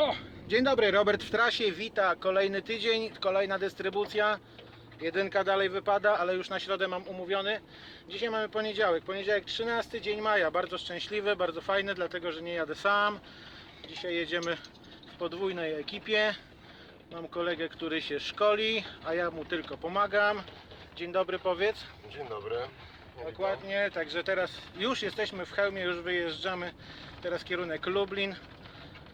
O, dzień dobry, Robert w trasie, wita kolejny tydzień, kolejna dystrybucja. Jedynka dalej wypada, ale już na środę mam umówiony. Dzisiaj mamy poniedziałek, poniedziałek 13 dzień maja, bardzo szczęśliwy, bardzo fajny, dlatego że nie jadę sam. Dzisiaj jedziemy w podwójnej ekipie. Mam kolegę, który się szkoli, a ja mu tylko pomagam. Dzień dobry, powiedz. Dzień dobry. Dokładnie, także teraz już jesteśmy w hełmie, już wyjeżdżamy. Teraz kierunek Lublin.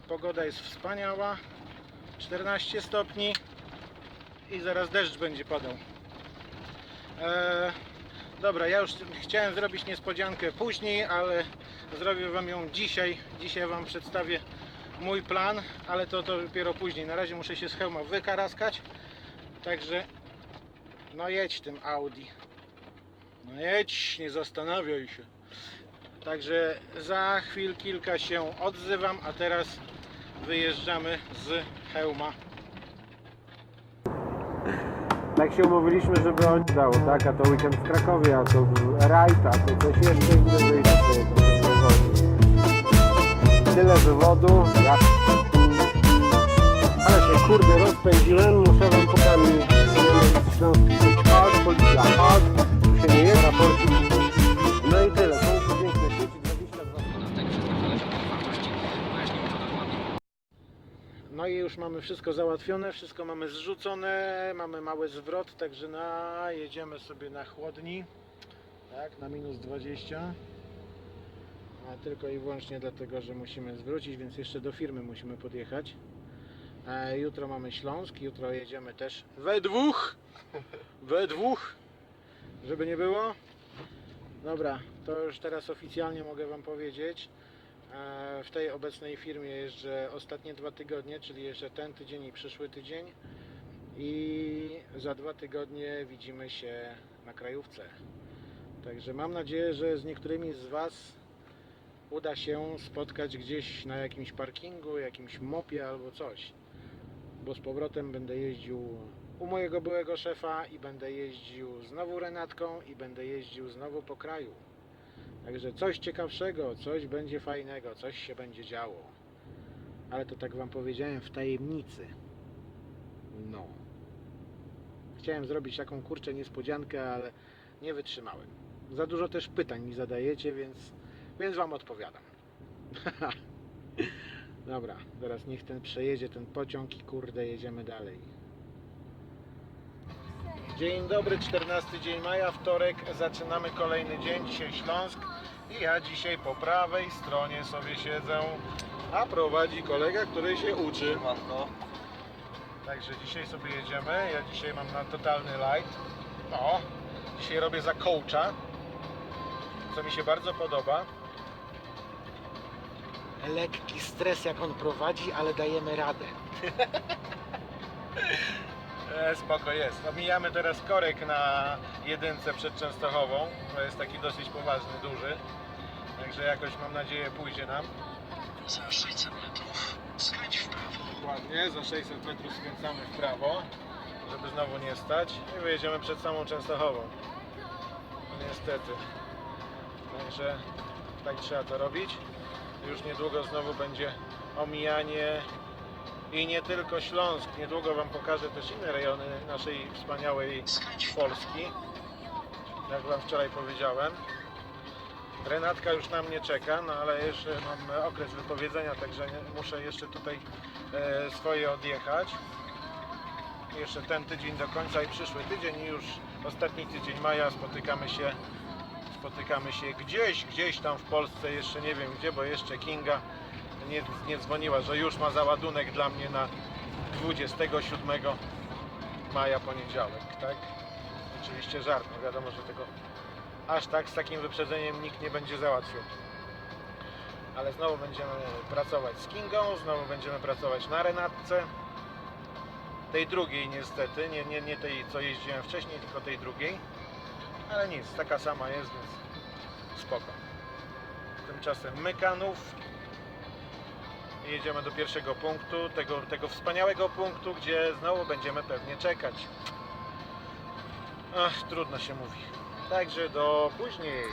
Pogoda jest wspaniała. 14 stopni i zaraz deszcz będzie padał. Eee, dobra, ja już chciałem zrobić niespodziankę później, ale zrobię Wam ją dzisiaj. Dzisiaj Wam przedstawię mój plan, ale to, to dopiero później. Na razie muszę się z hełma wykaraskać. Także no jedź tym Audi. No jedź, nie zastanawiaj się. Także za chwil kilka się odzywam, a teraz wyjeżdżamy z hełma. Tak się umówiliśmy, żeby on dało, tak? A to weekend w Krakowie, a to rajd, a to coś jeszcze innego i tak. Tyle wywodu, ja... Ale się kurde rozpędziłem, muszę wam pokazać. Śląski już mamy wszystko załatwione, wszystko mamy zrzucone, mamy mały zwrot, także na, jedziemy sobie na chłodni, tak, na minus 20. A tylko i wyłącznie dlatego, że musimy zwrócić, więc jeszcze do firmy musimy podjechać. E, jutro mamy Śląsk, jutro jedziemy też we dwóch, we dwóch, żeby nie było. Dobra, to już teraz oficjalnie mogę Wam powiedzieć. W tej obecnej firmie jeżdżę ostatnie dwa tygodnie, czyli jeszcze ten tydzień i przyszły tydzień. I za dwa tygodnie widzimy się na krajówce. Także mam nadzieję, że z niektórymi z Was uda się spotkać gdzieś na jakimś parkingu, jakimś mopie albo coś. Bo z powrotem będę jeździł u mojego byłego szefa i będę jeździł znowu Renatką i będę jeździł znowu po kraju. Także coś ciekawszego, coś będzie fajnego, coś się będzie działo. Ale to tak Wam powiedziałem w tajemnicy. No. Chciałem zrobić taką kurczę niespodziankę, ale nie wytrzymałem. Za dużo też pytań mi zadajecie, więc, więc Wam odpowiadam. Dobra, teraz niech ten przejedzie ten pociąg i kurde jedziemy dalej. Dzień dobry, 14 dzień maja, wtorek, zaczynamy kolejny dzień, dzisiaj Śląsk i ja dzisiaj po prawej stronie sobie siedzę, a prowadzi kolega, który się uczy. Manko. Także dzisiaj sobie jedziemy, ja dzisiaj mam na totalny light, o, dzisiaj robię za coacha, co mi się bardzo podoba. Lekki stres jak on prowadzi, ale dajemy radę. E, spoko jest. Omijamy teraz korek na jedynce przed Częstochową. To jest taki dosyć poważny, duży. Także jakoś mam nadzieję pójdzie nam. Za 600 metrów skręć w prawo. Dokładnie, za 600 metrów skręcamy w prawo, żeby znowu nie stać i wyjedziemy przed samą Częstochową. No niestety. Także tak trzeba to robić. Już niedługo znowu będzie omijanie i nie tylko Śląsk. Niedługo Wam pokażę też inne rejony naszej wspaniałej Polski. Jak Wam wczoraj powiedziałem. Renatka już na mnie czeka, no ale jeszcze mam okres wypowiedzenia, także muszę jeszcze tutaj e, swoje odjechać. Jeszcze ten tydzień do końca i przyszły tydzień i już ostatni tydzień maja spotykamy się spotykamy się gdzieś, gdzieś tam w Polsce, jeszcze nie wiem gdzie, bo jeszcze Kinga nie, nie dzwoniła, że już ma załadunek dla mnie na 27 maja poniedziałek, tak? Oczywiście żart, wiadomo, że tego aż tak z takim wyprzedzeniem nikt nie będzie załatwił. Ale znowu będziemy pracować z Kingą, znowu będziemy pracować na Renatce. Tej drugiej niestety, nie, nie, nie tej co jeździłem wcześniej, tylko tej drugiej. Ale nic, taka sama jest, więc spoko. Tymczasem Mykanów. Jedziemy do pierwszego punktu, tego, tego wspaniałego punktu, gdzie znowu będziemy pewnie czekać. Ach, trudno się mówi. Także do później.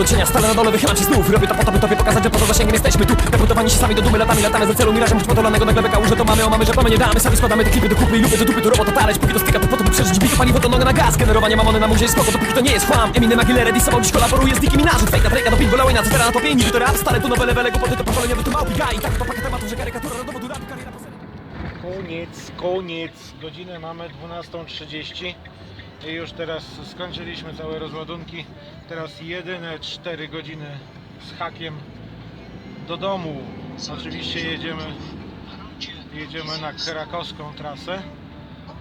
Do cienia, stale na dole wychylam się znów. Robię to po to, by tobie pokazać, że poza zasięgiem jesteśmy tu. Deportowani się sami do dumy, latami, latamy za celu Mirażem podolanego nagle beka, że to mamy, o mamy, że mamy nie damy. Sami składamy te klipy do kupy i lupy, do dupy, tu robota taleć Póki to styka, to po to, by przeżyć bitu, paliwo to nogę na gaz Generowanie mamony na muzie jest spoko, dopóki to nie jest chłam Eminem, Aguilera, disował dziś kolaboruje z Nicki Minaj Fake na breaka, do pitbulla, wayna, co teraz na topie Niby to rap, stare tu nowe levele, głupoty to pokolenie, to małpi gaj I tak to pakiet tematów, że karykatura do dowodu rap, kariera po serii. Koniec, koniec. Godzinę mamy 12.30 i już teraz skończyliśmy całe rozładunki. Teraz jedyne 4 godziny z hakiem do domu. Oczywiście jedziemy, jedziemy na krakowską trasę,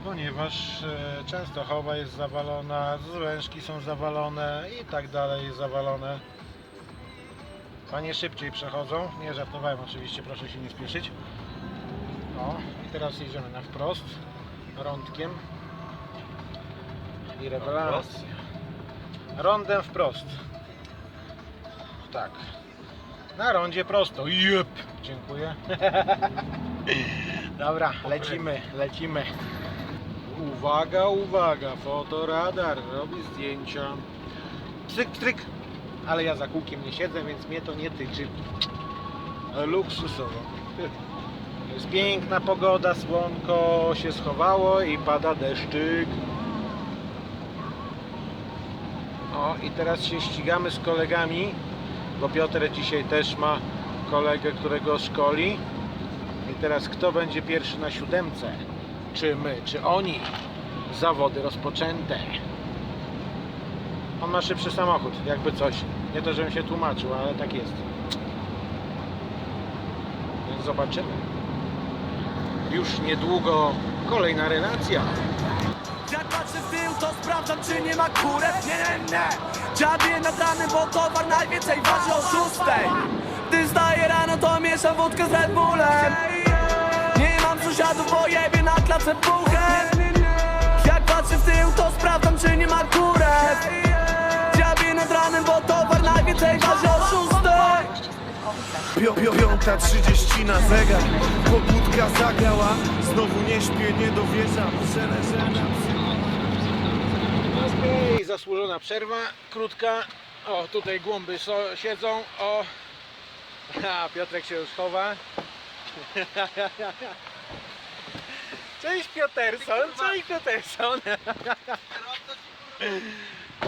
ponieważ e, Częstochowa jest zawalona, Złęczki są zawalone i tak dalej zawalone. Panie szybciej przechodzą. Nie żartowałem oczywiście, proszę się nie spieszyć. O, i teraz jedziemy na wprost, rądkiem i rewelacja. Rondem wprost. Tak. Na rondzie prosto. Jep. Dziękuję. Dobra, lecimy, lecimy. Uwaga, uwaga, fotoradar robi zdjęcia. Pstryk, pstryk. Ale ja za kółkiem nie siedzę, więc mnie to nie tyczy. Luksusowo. Jest piękna pogoda, słonko się schowało i pada deszczyk. O, i teraz się ścigamy z kolegami, bo Piotr dzisiaj też ma kolegę, którego szkoli. I teraz kto będzie pierwszy na siódemce? Czy my, czy oni? Zawody rozpoczęte. On ma szybszy samochód, jakby coś. Nie to, żebym się tłumaczył, ale tak jest. Więc zobaczymy. Już niedługo kolejna relacja. Jak patrzę w tył, to sprawdzam, czy nie ma kurew Nie, nie, nie Dziabię nad ranem, bo towar najwięcej waży o szóstej. Gdy zdaję rano, to mieszam wódkę z Red Bullem. Nie mam sąsiadów, bo jebie na klatce puchem Jak patrzę w tył, to sprawdzam, czy nie ma kurew Dziabię nad ranem, bo towar najwięcej waży o szóstej. Pio, pio, piąta trzydzieści na zegar. Pobudka zagrała. Znowu nie śpię, nie dowierzam. Że leżę na I zasłużona przerwa, krótka. O, tutaj głąby so, siedzą. O, a Piotrek się już chowa. Cześć Pioterson, cześć Pioterson.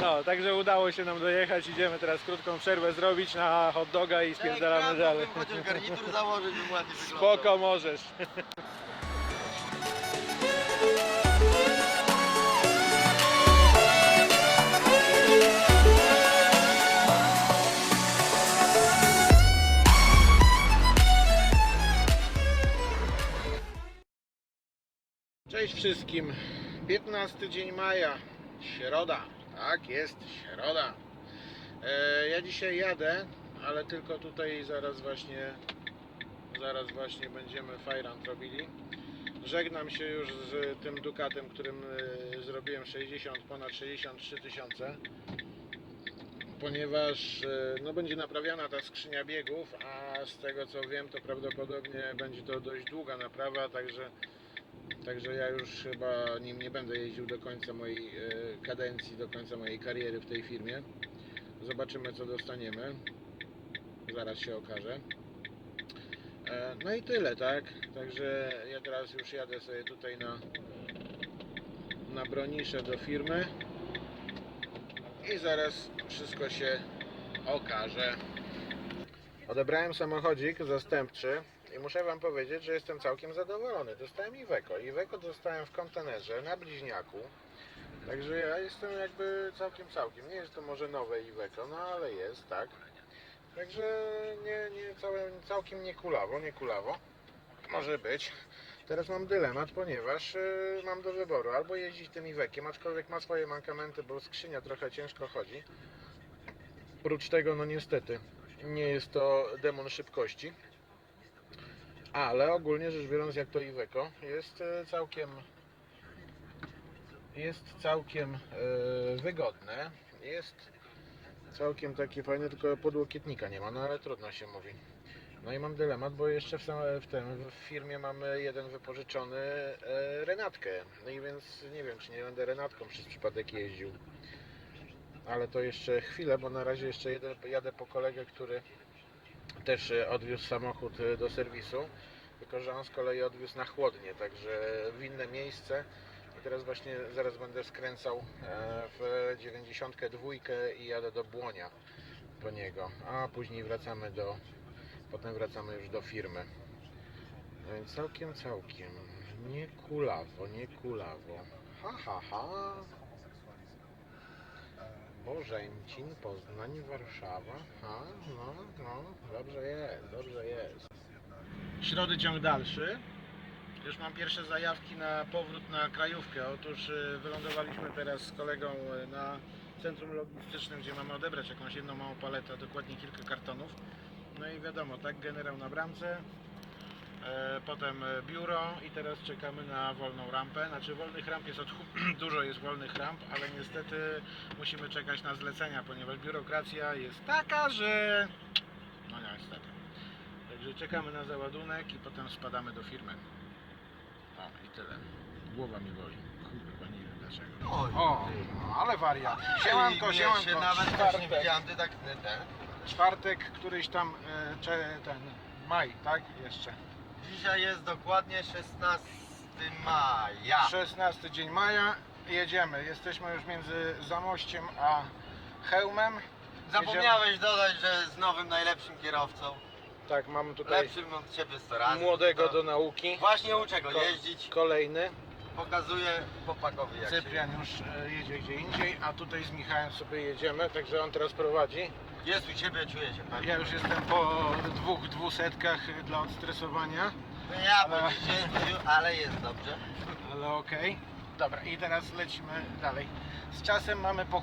No, także udało się nam dojechać. Idziemy teraz krótką przerwę zrobić na hot doga i spierdalamy dalej. Chociaż garnitur założyć bym ładnie wyglądał. Spoko możesz. Cześć wszystkim. 15 dzień maja. Środa. Tak, jest środa. E, ja dzisiaj jadę, ale tylko tutaj zaraz właśnie zaraz właśnie będziemy fajrant robili. Żegnam się już z tym Ducatem, którym e, zrobiłem 60, ponad 63 tysiące ponieważ e, no, będzie naprawiana ta skrzynia biegów, a z tego co wiem to prawdopodobnie będzie to dość długa naprawa, także Także ja już chyba nim nie będę jeździł do końca mojej e, kadencji, do końca mojej kariery w tej firmie. Zobaczymy co dostaniemy. Zaraz się okaże. E, No i tyle, tak? Także ja teraz już jadę sobie tutaj na, na bronisze do firmy i zaraz wszystko się okaże. Odebrałem samochodzik zastępczy i muszę Wam powiedzieć, że jestem całkiem zadowolony. Dostałem Iveco. Iveco dostałem w kontenerze na bliźniaku. Także ja jestem jakby całkiem, całkiem. Nie jest to może nowe Iveco, no ale jest, tak. Także nie, nie całe, całkiem nie kulawo, nie kulawo. Może być. Teraz mam dylemat, ponieważ yy, mam do wyboru albo jeździć tym Ivekiem, aczkolwiek ma swoje mankamenty, bo skrzynia trochę ciężko chodzi. Prócz tego, no niestety, nie jest to demon szybkości. Ale ogólnie rzecz biorąc, jak to Iveco, jest e, całkiem jest całkiem e, wygodne. Jest całkiem takie fajne, tylko podłokietnika nie ma, no ale trudno się mówi. No i mam dylemat, bo jeszcze w, w tym w firmie mamy jeden wypożyczony e, Renatkę. No i więc nie wiem, czy nie będę Renatką przez przypadek jeździł. ale to jeszcze chwilę, bo na razie jeszcze jedę, jadę po kolegę, który też e, odwiózł samochód e, do serwisu, tylko że on z kolei odwiózł na chłodnie, także w inne miejsce. I teraz właśnie zaraz będę skręcał e, w 92 i jadę do Błonia po niego, a później wracamy do, potem wracamy już do firmy. No więc całkiem, całkiem. Nie kulawo, nie kulawo. Ha, ha, ha. Bożęcin, Poznań, Warszawa. Ha, no, no, dobrze jest, dobrze jest. Środy ciąg dalszy. Już mam pierwsze zajawki na powrót na krajówkę. Otóż y, wylądowaliśmy teraz z kolegą y, na centrum logistycznym, gdzie mamy odebrać jakąś jedną małą paletę, dokładnie kilka kartonów. No i wiadomo, tak, generał na bramce, potem e, biuro i teraz czekamy na wolną rampę. Znaczy wolnych ramp jest od dużo jest wolnych ramp, ale niestety musimy czekać na zlecenia, ponieważ biurokracja jest taka, że no niestety. Także czekamy na załadunek i potem spadamy do firmy. O i tyle. Głowa mi boli. Kurwa, nie wiem dlaczego. O, no, ale wariat. Siemanko, siemanko. się nawet też nie Czwartek. widziałem, ty tak ten. Czwartek, któryś tam, e, ten, maj, tak? Jeszcze. Dzisiaj jest dokładnie 16 maja. 16 dzień maja, jedziemy. Jesteśmy już między Zamościem a Chełmem. Zapomniałeś dodać, że z nowym najlepszym kierowcą. Tak, mamy tutaj Lepszym od ciebie 100 razy. młodego To do nauki. Właśnie uczę go Ko- jeździć. Kolejny. Pokazuję chłopakowi jak się Cyprian już e, jedzie gdzie indziej, a tutaj z Michałem sobie jedziemy, także on teraz prowadzi. Jest u ciebie, czuję się pewnie. Ja już jestem po dwóch dwusetkach dla odstresowania, No Ja Ale- po dziesięciu, ale jest dobrze. ale okej. Dobra, i teraz lecimy dalej. Z czasem mamy po...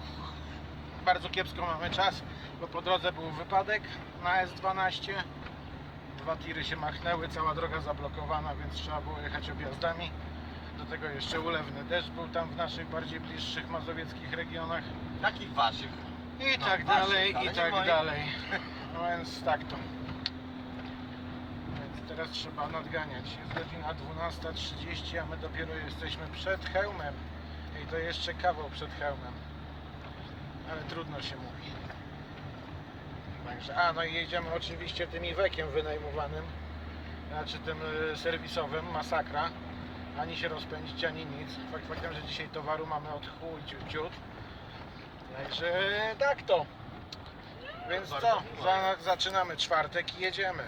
bardzo kiepsko mamy czas, bo po drodze był wypadek na S12. Dwa tiry się machnęły, cała droga zablokowana, więc trzeba było jechać objazdami. Do tego jeszcze ulewny deszcz był tam w naszych bardziej bliższych mazowieckich regionach. Takich waszych. I No, tak dalej, ale i tak dalej. No więc tak to. Więc teraz trzeba nadganiać. Jest godzina 12.30, a my dopiero jesteśmy przed hełmem. I to jeszcze kawał przed hełmem. Ale trudno się mówi. Także, a no i jedziemy oczywiście tym iwekiem wynajmowanym. Znaczy tym y, serwisowym, masakra. Ani się rozpędzić, ani nic. Fakt faktem, że dzisiaj towaru mamy od chuj ciut, ciut. Także tak to. Więc co? Za, zaczynamy czwartek i jedziemy.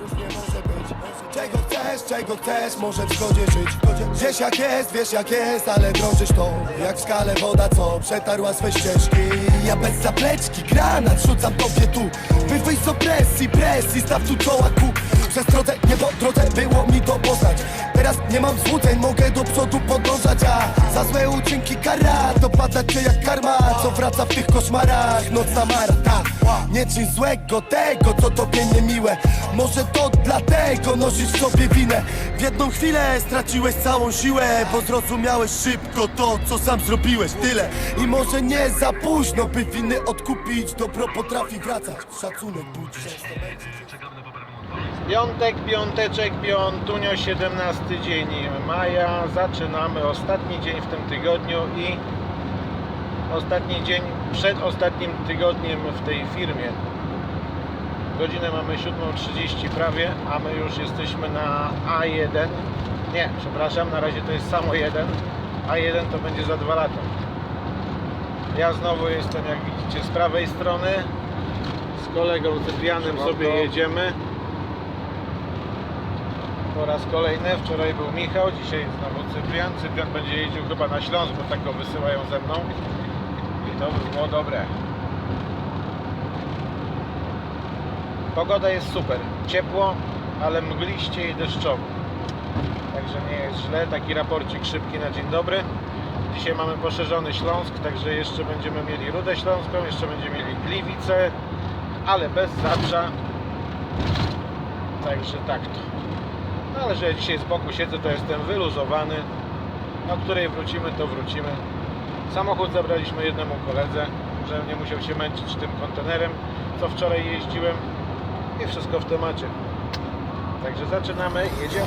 Różnie może być Czego chcesz, czego chcesz, może w zgodzie żyć Wiesz jak jest, wiesz jak jest, ale drążysz to Jak w skale woda, co przetarła swe ścieżki Ja bez zapleczki, granat rzucam tobie tu By wyjść z opresji, presji, staw tu czoła Przez drodze, nie po drodze było mi to poznać. Teraz nie mam złudzeń, mogę do przodu podążać A za złe uczynki kara, dopada cię jak karma Co wraca w tych koszmarach, nocna mara, tak Nie czyń złego tego, co tobie niemiłe. Może to dlatego nosisz sobie winę. W jedną chwilę straciłeś całą siłę Bo zrozumiałeś szybko to, co sam zrobiłeś Tyle. I może nie za późno, by winy odkupić Dobro potrafi wracać, szacunek budzi Piątek, piąteczek, piątunio, 17 dzień maja. Zaczynamy ostatni dzień w tym tygodniu i ostatni dzień przed ostatnim tygodniem w tej firmie. Godzinę mamy 7.30 prawie, a my już jesteśmy na A1. Nie, przepraszam, na razie to jest samo 1. A1 to będzie za dwa lata. Ja znowu jestem, jak widzicie, z prawej strony. Z kolegą Cyprianem sobie jedziemy. Po raz kolejny, wczoraj był Michał, dzisiaj znowu Cyprian. Cyprian będzie jeździł chyba na Śląsk, bo tak go wysyłają ze mną. I to by było dobre. Pogoda jest super. Ciepło, ale mgliście i deszczowo. Także nie jest źle. Taki raporcik szybki na dzień dobry. Dzisiaj mamy poszerzony Śląsk, także jeszcze będziemy mieli Rudę Śląską, jeszcze będziemy mieli Gliwice, ale bez Zabrza. Także tak to. No ale że dzisiaj z boku siedzę, to jestem wyluzowany. No której wrócimy, to wrócimy. Samochód zabraliśmy jednemu koledze, żeby nie musiał się męczyć tym kontenerem, co wczoraj jeździłem. I wszystko w temacie. Także zaczynamy, jedziemy.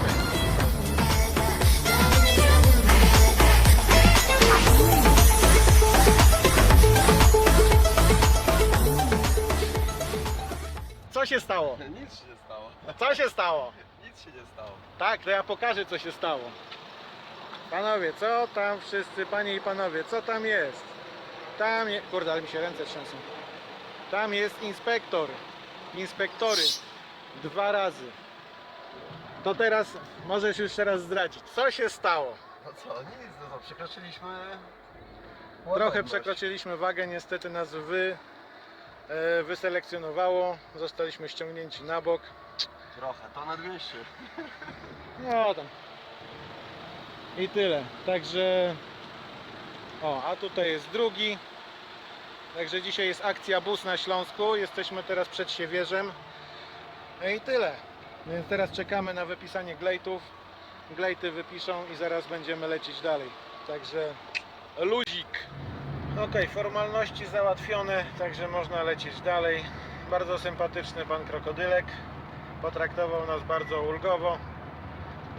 Co się stało? Nic się stało. Co się stało? Nic się nie stało. Tak, to ja pokażę co się stało. Panowie, co tam wszyscy, panie i panowie, co tam jest? Tam jest, kurde, ale mi się ręce trzęsą. Tam jest inspektor. Inspektory. Dwa razy. To teraz możesz już teraz zdradzić. Co się stało? No co, nic, no to przekroczyliśmy... Trochę przekroczyliśmy wagę, niestety nas wy, e, wyselekcjonowało. Zostaliśmy ściągnięci na bok. Trochę, to na 200. No tam. I tyle. Także. O, a tutaj jest drugi. Także dzisiaj jest akcja bus na Śląsku. Jesteśmy teraz przed Siewierzem. No i tyle. Więc teraz czekamy na wypisanie glejtów. Glejty wypiszą i zaraz będziemy lecieć dalej. Także luzik. Ok, formalności załatwione, także można lecieć dalej. Bardzo sympatyczny pan krokodylek. Potraktował nas bardzo ulgowo.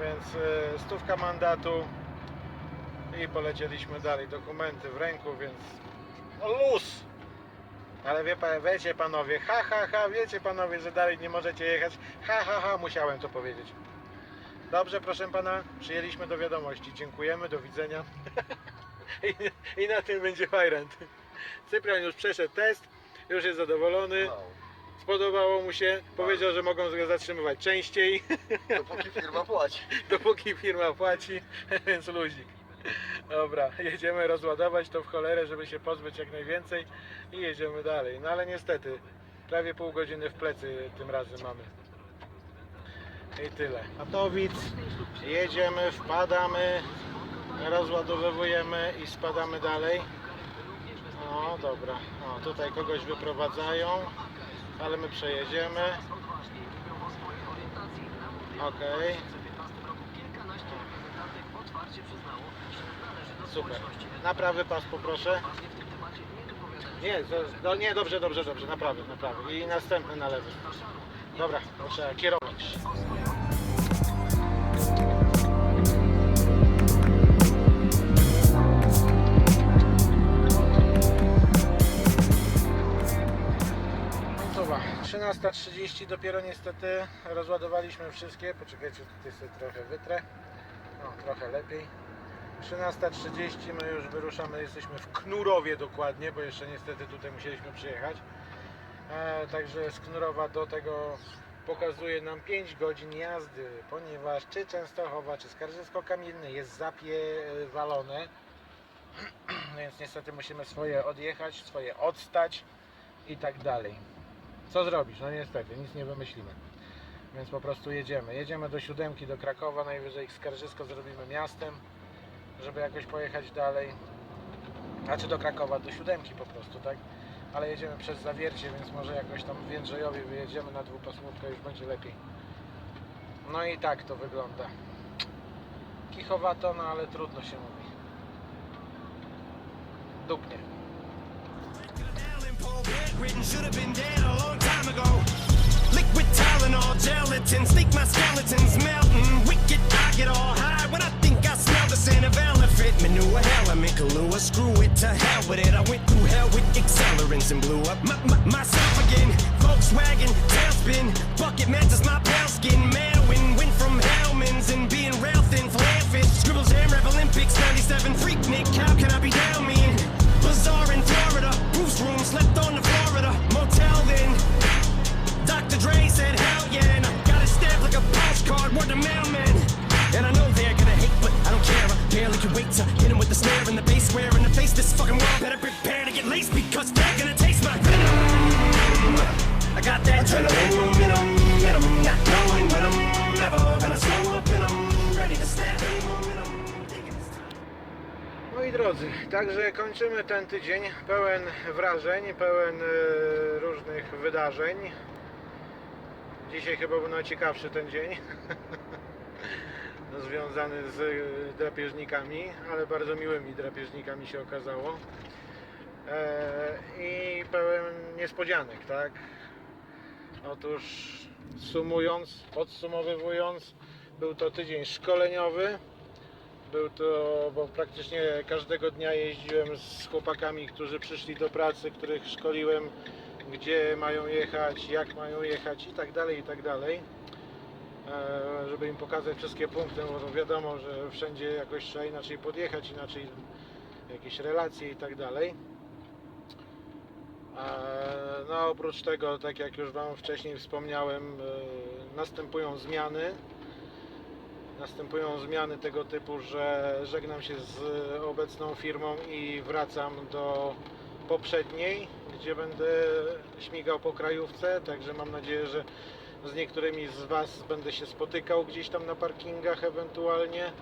Więc e, stówka mandatu i polecieliśmy dalej. Dokumenty w ręku, więc no luz. Ale wie wiecie panowie, ha ha ha, wiecie panowie, że dalej nie możecie jechać. Ha ha ha, musiałem to powiedzieć. Dobrze, proszę pana, przyjęliśmy do wiadomości. Dziękujemy, do widzenia. I, I na tym będzie fajrant. Cyprian już przeszedł test, już jest zadowolony. Spodobało mu się, powiedział, że mogą go zatrzymywać częściej. Dopóki firma płaci. dopóki firma płaci, więc luzik. Dobra, jedziemy rozładować to w cholerę, żeby się pozbyć jak najwięcej i jedziemy dalej. No ale niestety, prawie pół godziny w plecy tym razem mamy. I tyle. Katowic, jedziemy, wpadamy, rozładowujemy i spadamy dalej. O, dobra. O, tutaj kogoś wyprowadzają, ale my przejedziemy. Okej. Super. Na prawy pas poproszę. Nie, to- no nie, dobrze, dobrze, dobrze, na prawy, na prawy. I następny na lewy. Dobra, proszę kierować. 13.30 dopiero niestety rozładowaliśmy wszystkie. Poczekajcie, tutaj sobie trochę wytrę. No, trochę lepiej. 13.30 my już wyruszamy, jesteśmy w Knurowie dokładnie, bo jeszcze niestety tutaj musieliśmy przyjechać. E, także z Knurowa do tego pokazuje nam 5 godzin jazdy, ponieważ czy Częstochowa, czy Skarżysko-Kamienny jest zapiewalone, więc niestety musimy swoje odjechać, swoje odstać i tak dalej. Co zrobisz? No niestety, nic nie wymyślimy. Więc po prostu jedziemy. Jedziemy do siódemki, do Krakowa, najwyżej Skarżysko zrobimy miastem, żeby jakoś pojechać dalej. Znaczy do Krakowa, do siódemki po prostu, tak? Ale jedziemy przez Zawiercie, więc może jakoś tam w Jędrzejowie wyjedziemy na dwupasmówkę, już będzie lepiej. No i tak to wygląda. Kichowato, no ale trudno się mówi. Dupnie. Should have been dead a long time ago. Liquid Tylenol, gelatin, sneak my skeletons melting. Wicked, I get all high when I think I smell the scent of elephant manure. Hell, I'm in Kahlua, screw it to hell with it. I went through hell with accelerants and blew up my, my, myself again. Volkswagen, tailspin, bucket matches my pale skin. Manwin, went from Hellman's and being rail thin, fish. Scribbles, Jam Rap Olympics, 97, Freak Nick, how can I be down tydzień pełen wrażeń, pełen e, różnych wydarzeń. Dzisiaj chyba był najciekawszy ten dzień. No, Związany z e, drapieżnikami, ale bardzo miłymi drapieżnikami się okazało. E, I pełen niespodzianek, tak? Otóż sumując, podsumowywując, był to tydzień szkoleniowy. Był to, bo praktycznie każdego dnia jeździłem z chłopakami, którzy przyszli do pracy, których szkoliłem gdzie mają jechać, jak mają jechać i tak dalej, i tak dalej. E, Żeby im pokazać wszystkie punkty, bo to wiadomo, że wszędzie jakoś trzeba inaczej podjechać, inaczej jakieś relacje i tak dalej. E, No oprócz tego, tak jak już Wam wcześniej wspomniałem, e, następują zmiany. Następują zmiany tego typu, że żegnam się z obecną firmą i wracam do poprzedniej, gdzie będę śmigał po krajówce, także mam nadzieję, że z niektórymi z Was będę się spotykał gdzieś tam na parkingach ewentualnie.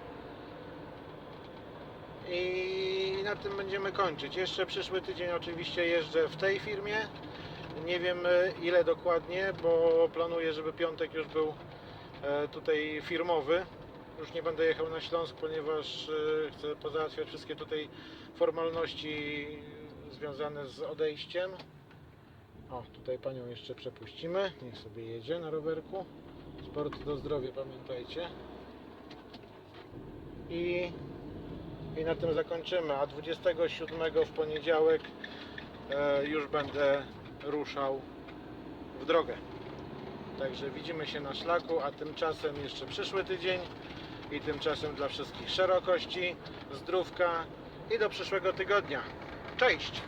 I na tym będziemy kończyć. Jeszcze przyszły tydzień oczywiście jeżdżę w tej firmie. Nie wiem e, ile dokładnie, bo planuję, żeby piątek już był e, tutaj firmowy. Już nie będę jechał na Śląsk, ponieważ e, chcę pozałatwiać wszystkie tutaj formalności związane z odejściem. O, tutaj panią jeszcze przepuścimy. Niech sobie jedzie na rowerku. Sport do zdrowia, pamiętajcie. I, I na tym zakończymy. A 27 w poniedziałek e, już będę ruszał w drogę. Także widzimy się na szlaku, a tymczasem jeszcze przyszły tydzień i tymczasem dla wszystkich szerokości, zdrówka i do przyszłego tygodnia. Cześć!